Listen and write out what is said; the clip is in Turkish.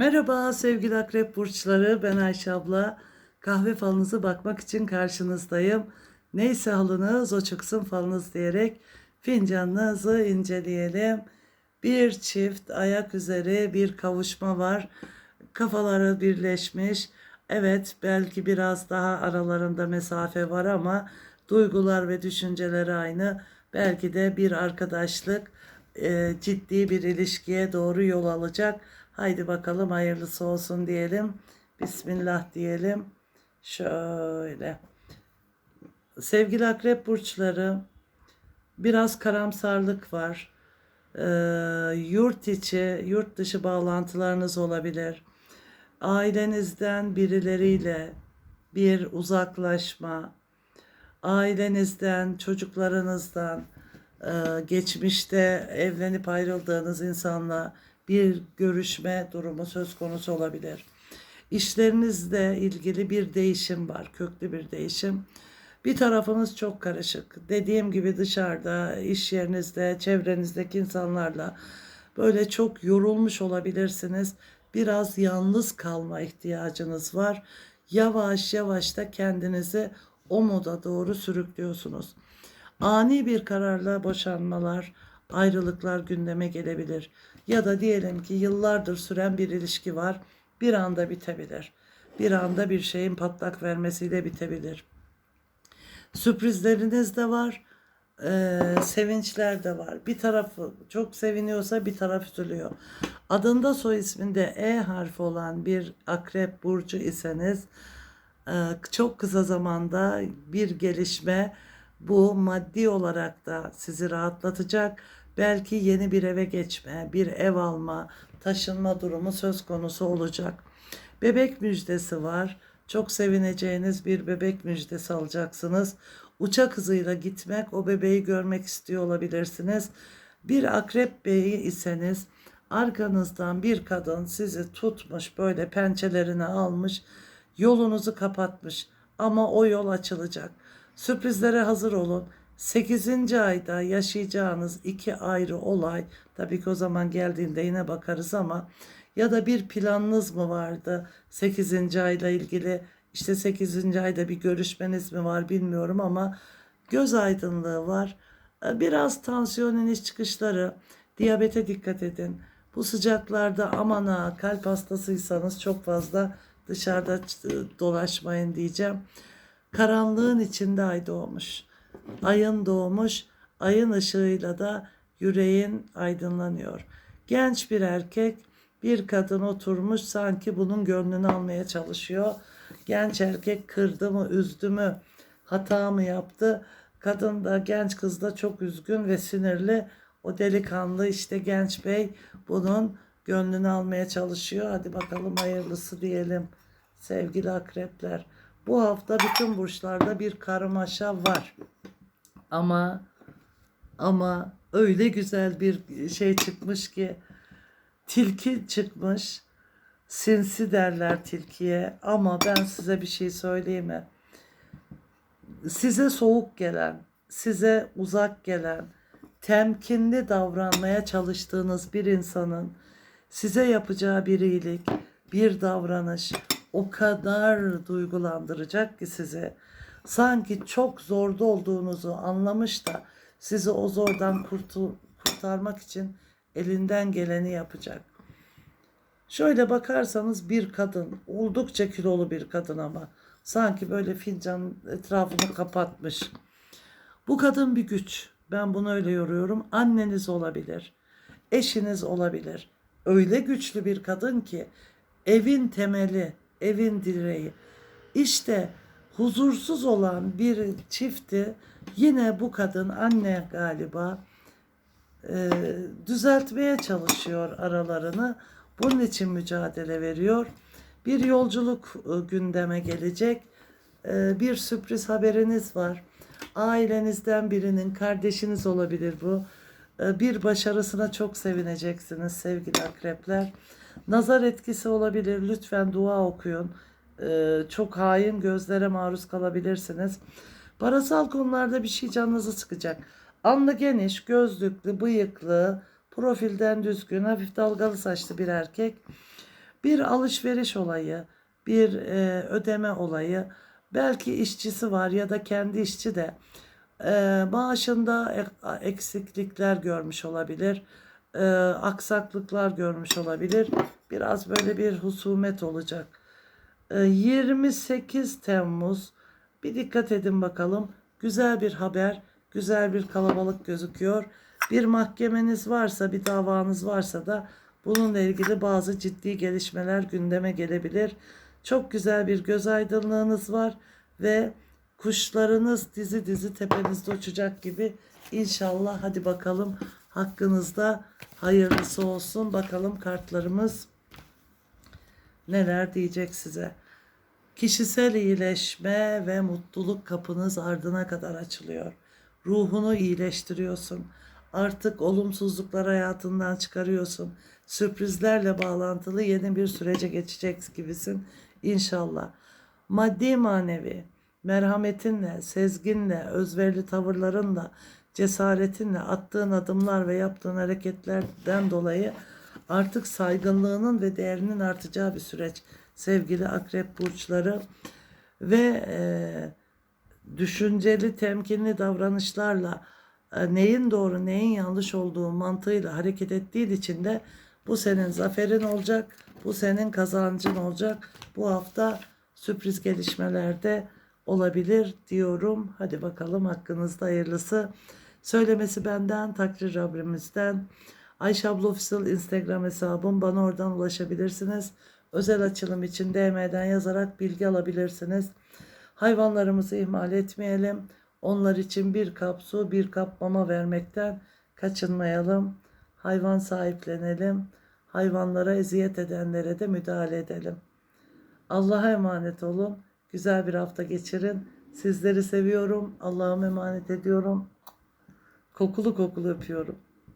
Merhaba sevgili akrep burçları ben Ayşe abla. Kahve falınızı bakmak için karşınızdayım. Neyse halınız o çıksın falınız diyerek fincanınızı inceleyelim. Bir çift ayak üzeri bir kavuşma var. Kafaları birleşmiş. Evet belki biraz daha aralarında mesafe var ama duygular ve düşünceleri aynı. Belki de bir arkadaşlık e, ciddi bir ilişkiye doğru yol alacak. Haydi bakalım hayırlısı olsun diyelim. Bismillah diyelim. Şöyle. Sevgili akrep burçları biraz karamsarlık var. Ee, yurt içi, yurt dışı bağlantılarınız olabilir. Ailenizden birileriyle bir uzaklaşma, ailenizden, çocuklarınızdan, e, geçmişte evlenip ayrıldığınız insanla bir görüşme durumu söz konusu olabilir. İşlerinizle ilgili bir değişim var, köklü bir değişim. Bir tarafınız çok karışık. Dediğim gibi dışarıda, iş yerinizde, çevrenizdeki insanlarla böyle çok yorulmuş olabilirsiniz. Biraz yalnız kalma ihtiyacınız var. Yavaş yavaş da kendinizi o moda doğru sürüklüyorsunuz. Ani bir kararla boşanmalar, ayrılıklar gündeme gelebilir. Ya da diyelim ki yıllardır süren bir ilişki var, bir anda bitebilir. Bir anda bir şeyin patlak vermesiyle bitebilir. Sürprizleriniz de var, eee, sevinçler de var. Bir tarafı çok seviniyorsa bir taraf üzülüyor. Adında soy isminde E harfi olan bir akrep burcu iseniz eee, çok kısa zamanda bir gelişme bu maddi olarak da sizi rahatlatacak. Belki yeni bir eve geçme, bir ev alma, taşınma durumu söz konusu olacak. Bebek müjdesi var. Çok sevineceğiniz bir bebek müjdesi alacaksınız. Uçak hızıyla gitmek, o bebeği görmek istiyor olabilirsiniz. Bir akrep beyi iseniz arkanızdan bir kadın sizi tutmuş böyle pençelerine almış yolunuzu kapatmış ama o yol açılacak. Sürprizlere hazır olun. 8. ayda yaşayacağınız iki ayrı olay tabii ki o zaman geldiğinde yine bakarız ama ya da bir planınız mı vardı 8. ayla ilgili işte 8. ayda bir görüşmeniz mi var bilmiyorum ama göz aydınlığı var. Ee, Biraz tansiyon iniş çıkışları, diyabete dikkat edin. Bu sıcaklarda aman ha kalp hastasıysanız çok fazla dışarıda dolaşmayın diyeceğim. Karanlığın içinde ay doğmuş. Ayın doğmuş, ayın ışığıyla da yüreğin aydınlanıyor. Genç bir erkek, bir kadın oturmuş sanki bunun gönlünü almaya çalışıyor. Genç erkek kırdı mı, üzdü mü, hata mı yaptı? Kadın da genç kız da çok üzgün ve sinirli. O delikanlı işte genç bey bunun gönlünü almaya çalışıyor. Hadi bakalım hayırlısı diyelim sevgili akrepler. Bu hafta bütün burçlarda bir karmaşa var. Ama ama öyle güzel bir şey çıkmış ki tilki çıkmış. Sinsi derler tilkiye ama ben size bir şey söyleyeyim mi? Size soğuk gelen, size uzak gelen, temkinli davranmaya çalıştığınız bir insanın size yapacağı bir iyilik, bir davranış o kadar duygulandıracak ki sizi. Sanki çok zorda olduğunuzu anlamış da sizi o zordan kurtul kurtarmak için elinden geleni yapacak. Şöyle bakarsanız bir kadın, oldukça kilolu bir kadın ama sanki böyle fincan etrafını kapatmış. Bu kadın bir güç. Ben bunu öyle yoruyorum. Anneniz olabilir, eşiniz olabilir. Öyle güçlü bir kadın ki evin temeli, evin direği. İşte huzursuz olan bir çifti yine bu kadın anne galiba e, düzeltmeye çalışıyor aralarını. Bunun için mücadele veriyor. Bir yolculuk e, gündeme gelecek. E, bir sürpriz haberiniz var. Ailenizden birinin, kardeşiniz olabilir bu. E, bir başarısına çok sevineceksiniz sevgili akrepler. Nazar etkisi olabilir. Lütfen dua okuyun. E, çok hain gözlere maruz kalabilirsiniz. Parasal konularda bir şey canınızı sıkacak. Alnı geniş, gözlüklü, bıyıklı, profilden düzgün, hafif dalgalı saçlı bir erkek. Bir alışveriş olayı, bir e, ödeme olayı, belki işçisi var ya da kendi işçi de e, maaşında ek- eksiklikler görmüş olabilir, e, aksaklıklar görmüş olabilir. Biraz böyle bir husumet olacak. E, 28 Temmuz bir dikkat edin bakalım. Güzel bir haber, güzel bir kalabalık gözüküyor. Bir mahkemeniz varsa, bir davanız varsa da bununla ilgili bazı ciddi gelişmeler gündeme gelebilir. Çok güzel bir göz aydınlığınız var ve kuşlarınız dizi dizi tepenizde uçacak gibi inşallah hadi bakalım hakkınızda hayırlısı olsun. Bakalım kartlarımız neler diyecek size. Kişisel iyileşme ve mutluluk kapınız ardına kadar açılıyor. Ruhunu iyileştiriyorsun. Artık olumsuzluklar hayatından çıkarıyorsun. Sürprizlerle bağlantılı yeni bir sürece geçecek gibisin inşallah. Maddi manevi merhametinle, sezginle, özverili tavırlarınla, cesaretinle attığın adımlar ve yaptığın hareketlerden dolayı artık saygınlığının ve değerinin artacağı bir süreç sevgili akrep burçları. Ve e, düşünceli temkinli davranışlarla e, neyin doğru neyin yanlış olduğu mantığıyla hareket ettiğin için de bu senin zaferin olacak bu senin kazancın olacak. Bu hafta sürpriz gelişmelerde olabilir diyorum hadi bakalım hakkınızda hayırlısı söylemesi benden takdir Rabbimizden Ayşe abla Official Instagram hesabım bana oradan ulaşabilirsiniz özel açılım için DM'den yazarak bilgi alabilirsiniz. Hayvanlarımızı ihmal etmeyelim. Onlar için bir kap su, bir kap mama vermekten kaçınmayalım. Hayvan sahiplenelim. Hayvanlara eziyet edenlere de müdahale edelim. Allah'a emanet olun. Güzel bir hafta geçirin. Sizleri seviyorum. Allah'a emanet ediyorum. Kokulu kokulu öpüyorum.